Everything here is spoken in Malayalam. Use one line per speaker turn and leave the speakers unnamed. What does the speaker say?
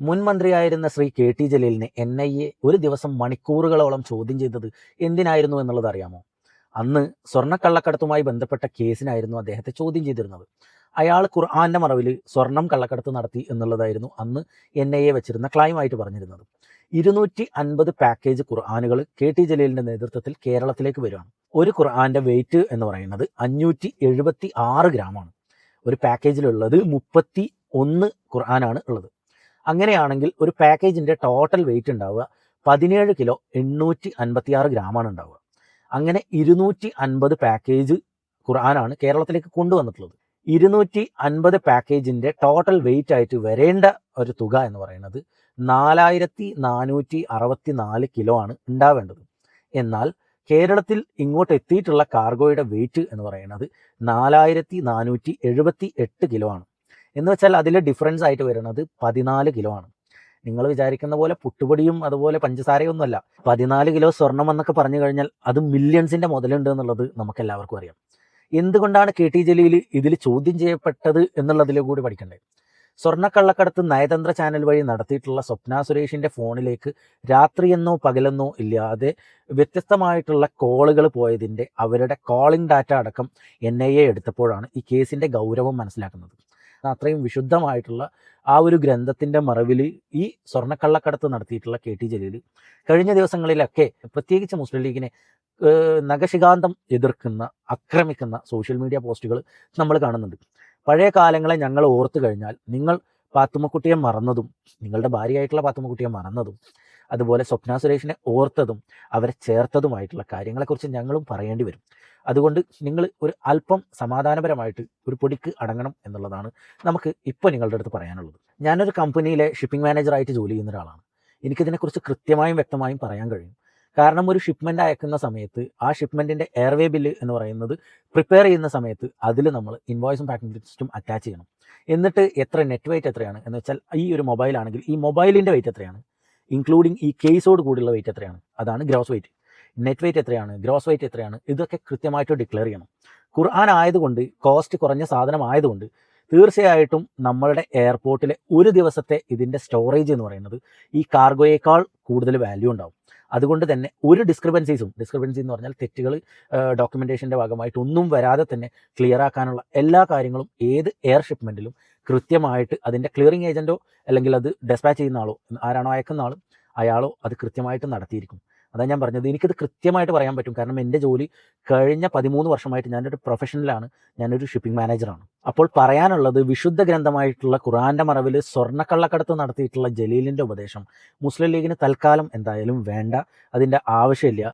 മുൻ മന്ത്രിയായിരുന്ന ശ്രീ കെ ടി ജലീലിനെ എൻ ഐ എ ഒരു ദിവസം മണിക്കൂറുകളോളം ചോദ്യം ചെയ്തത് എന്തിനായിരുന്നു എന്നുള്ളത് അറിയാമോ? അന്ന് സ്വർണക്കള്ളക്കടത്തുമായി ബന്ധപ്പെട്ട കേസിനായിരുന്നു അദ്ദേഹത്തെ ചോദ്യം ചെയ്തിരുന്നത്. അയാൾ ഖുർആാന്റെ മറവിൽ സ്വർണം കള്ളക്കടത്ത് നടത്തി എന്നുള്ളതായിരുന്നു അന്ന് എൻ ഐ എ വെച്ചിരുന്ന ക്ലൈമായിട്ട് പറഞ്ഞിരുന്നത്. ഇരുന്നൂറ്റി അൻപത് പാക്കേജ് ഖുർആാനുകൾ കെ ടി ജലീലിന്റെ നേതൃത്വത്തിൽ കേരളത്തിലേക്ക് വരികയാണ് ഒരു ഖുർആാന്റെ വെയിറ്റ് എന്ന് പറയുന്നത് അഞ്ഞൂറ്റി എഴുപത്തി ആറ് ഗ്രാമാണ്. ഒരു പാക്കേജിലുള്ളത് മുപ്പത്തി ഒന്ന് ഖുർആനാണ് ഉള്ളത്. അങ്ങനെയാണെങ്കിൽ ഒരു പാക്കേജിന്റെ ടോട്ടൽ വെയിറ്റ് ഉണ്ടാവുക. പതിനേഴ് കിലോ എണ്ണൂറ്റി അൻപത്തി ആറ് ഗ്രാമാണ് ഉണ്ടാവുക. അങ്ങനെ ഇരുന്നൂറ്റി അൻപത് പാക്കേജ് ഖുർആനാണ് കേരളത്തിലേക്ക് കൊണ്ടുവന്നിട്ടുള്ളത്. ഇരുന്നൂറ്റി അൻപത് പാക്കേജിന്റെ ടോട്ടൽ വെയിറ്റ് ആയിട്ട് വരേണ്ട ഒരു തുക എന്ന് പറയുന്നത് നാലായിരത്തി നാനൂറ്റി അറുപത്തി നാല് കിലോ ആണ് ഉണ്ടാവേണ്ടത്. എന്നാൽ കേരളത്തിൽ ഇങ്ങോട്ട് എത്തിയിട്ടുള്ള കാർഗോയുടെ വെയിറ്റ് എന്ന് പറയുന്നത് നാലായിരത്തി നാനൂറ്റി എഴുപത്തി എട്ട് കിലോ ആണ്. എന്ന് വെച്ചാൽ അതിൽ ഡിഫറൻസ് ആയിട്ട് വരുന്നത് പതിനാല് കിലോ ആണ്. നിങ്ങൾ വിചാരിക്കുന്ന പോലെ പുട്ടുപൊടിയും അതുപോലെ പഞ്ചസാരയും ഒന്നുമല്ല പതിനാല് കിലോ സ്വർണം എന്നൊക്കെ പറഞ്ഞു കഴിഞ്ഞാൽ അത് മില്യൺസിന്റെ മുതലുണ്ട് എന്നുള്ളത് നമുക്ക് എല്ലാവർക്കും അറിയാം. എന്തുകൊണ്ടാണ് കെ ടി ജലീൽ ഇതിൽ ചോദ്യം ചെയ്യപ്പെട്ടത് എന്നുള്ളതിലെ കൂടി പഠിക്കണ്ടേ? സ്വർണക്കള്ളക്കടത്ത് നയതന്ത്ര ചാനൽ വഴി നടത്തിയിട്ടുള്ള സ്വപ്ന സുരേഷിന്റെ ഫോണിലേക്ക് രാത്രിയെന്നോ പകലെന്നോ ഇല്ലാതെ വ്യത്യസ്തമായിട്ടുള്ള കോളുകൾ പോയതിന്റെ അവരുടെ കോളിംഗ് ഡാറ്റ അടക്കം എൻ എ എടുത്തപ്പോഴാണ് ഈ കേസിന്റെ ഗൗരവം മനസ്സിലാക്കുന്നത്. അത്രയും വിശുദ്ധമായിട്ടുള്ള ആ ഒരു ഗ്രന്ഥത്തിന്റെ മറവിൽ ഈ സ്വർണക്കള്ളക്കടത്ത് നടത്തിയിട്ടുള്ള കെ ടി ജലീൽ. കഴിഞ്ഞ ദിവസങ്ങളിലൊക്കെ പ്രത്യേകിച്ച് മുസ്ലിം ലീഗിനെ നഖശികാന്തം എതിർക്കുന്ന ആക്രമിക്കുന്ന സോഷ്യൽ മീഡിയ പോസ്റ്റുകൾ നമ്മൾ കാണുന്നുണ്ട്. പഴയ കാലങ്ങളെ ഞങ്ങൾ ഓർത്തു കഴിഞ്ഞാൽ നിങ്ങൾ പാത്തുമ്മക്കുട്ടിയെ മറന്നതും നിങ്ങളുടെ ഭാര്യയായിട്ടുള്ള പാത്തുമ്മക്കുട്ടിയെ മറന്നതും അതുപോലെ സ്വപ്ന സുരേഷിനെ ഓർത്തതും അവരെ ചേർത്തതുമായിട്ടുള്ള കാര്യങ്ങളെക്കുറിച്ച് ഞങ്ങളും പറയേണ്ടി വരും. അതുകൊണ്ട് നിങ്ങൾ ഒരു അല്പം സമാധാനപരമായിട്ട് ഒരു പൊടിക്ക് അടങ്ങണം എന്നുള്ളതാണ് നമുക്ക് ഇപ്പോൾ നിങ്ങളുടെ അടുത്ത് പറയാനുള്ളത്. ഞാനൊരു കമ്പനിയിലെ ഷിപ്പിംഗ് മാനേജറായിട്ട് ജോലി ചെയ്യുന്ന ഒരാളാണ്. എനിക്കിതിനെക്കുറിച്ച് കൃത്യമായും വ്യക്തമായും പറയാൻ കഴിയും. കാരണം ഒരു ഷിപ്മെന്റ് അയക്കുന്ന സമയത്ത് ആ ഷിപ്മെന്റിന്റെ എയർവേ ബില്ല് എന്ന് പറയുന്നത് പ്രിപ്പയർ ചെയ്യുന്ന സമയത്ത് അതിൽ നമ്മൾ ഇൻവോയ്സും പാക്കിംഗ് ലിസ്റ്റും അറ്റാച്ച് ചെയ്യണം. എന്നിട്ട് എത്ര നെറ്റ് വെയിറ്റ് എത്രയാണ് എന്ന് വെച്ചാൽ ഈ ഒരു മൊബൈലാണെങ്കിൽ ഈ മൊബൈലിന്റെ വെയിറ്റ് എത്രയാണ്? ഇൻക്ലൂഡിങ് ഈ കേസോട് കൂടിയുള്ള വെയിറ്റ് എത്രയാണ്? അതാണ് ഗ്രോസ് വെയിറ്റ് നെറ്റ് വെയിറ്റ് എത്രയാണ് ഗ്രോസ് വെയിറ്റ് എത്രയാണ് ഇതൊക്കെ കൃത്യമായിട്ട് ഡിക്ലെയർ ചെയ്യണം. ഖുർആൻ ആയതുകൊണ്ട് കോസ്റ്റ് കുറഞ്ഞ സാധനം ആയതുകൊണ്ട് തീർച്ചയായിട്ടും നമ്മളുടെ എയർപോർട്ടിലെ ഒരു ദിവസത്തെ ഇതിന്റെ സ്റ്റോറേജ് എന്ന് പറയുന്നത് ഈ കാർഗോയേക്കാൾ കൂടുതൽ വാല്യൂ ഉണ്ടാവും. അതുകൊണ്ട് തന്നെ ഒരു ഡിസ്ക്രിപ്പൻസീസും ഡിസ്ക്രിപ്പൻസി എന്ന് പറഞ്ഞാൽ തെറ്റുകൾ ഡോക്യുമെന്റേഷന്റെ ഭാഗമായിട്ട് ഒന്നും വരാതെ തന്നെ ക്ലിയർ ആക്കാനുള്ള എല്ലാ കാര്യങ്ങളും ഏത് എയർ ഷിപ്മെന്റിലും കൃത്യമായിട്ട് അതിന്റെ ക്ലിയറിംഗ് ഏജന്റോ അല്ലെങ്കിൽ അത് ഡെസ്പാച്ച് ചെയ്യുന്ന ആളോ ആരാണോ അയക്കുന്ന ആളും അയാളോ അത് കൃത്യമായിട്ട് നടത്തിയിരിക്കും. അതാണ് ഞാൻ പറഞ്ഞത്. എനിക്കത് കൃത്യമായിട്ട് പറയാൻ പറ്റും. കാരണം എന്റെ ജോലി കഴിഞ്ഞ പതിമൂന്ന് വർഷമായിട്ട് ഞാനൊരു പ്രൊഫഷണലാണ്. ഞാനൊരു ഷിപ്പിംഗ് മാനേജറാണ്. അപ്പോൾ പറയാനുള്ളത് വിശുദ്ധ ഗ്രന്ഥമായിട്ടുള്ള ഖുറാന്റെ മറവിൽ സ്വർണക്കള്ളക്കടത്ത് നടത്തിയിട്ടുള്ള ജലീലിന്റെ ഉപദേശം. മുസ്ലിം ലീഗിന് തൽക്കാലം എന്തായാലും വേണ്ട. അതിന്റെ ആവശ്യമില്ല.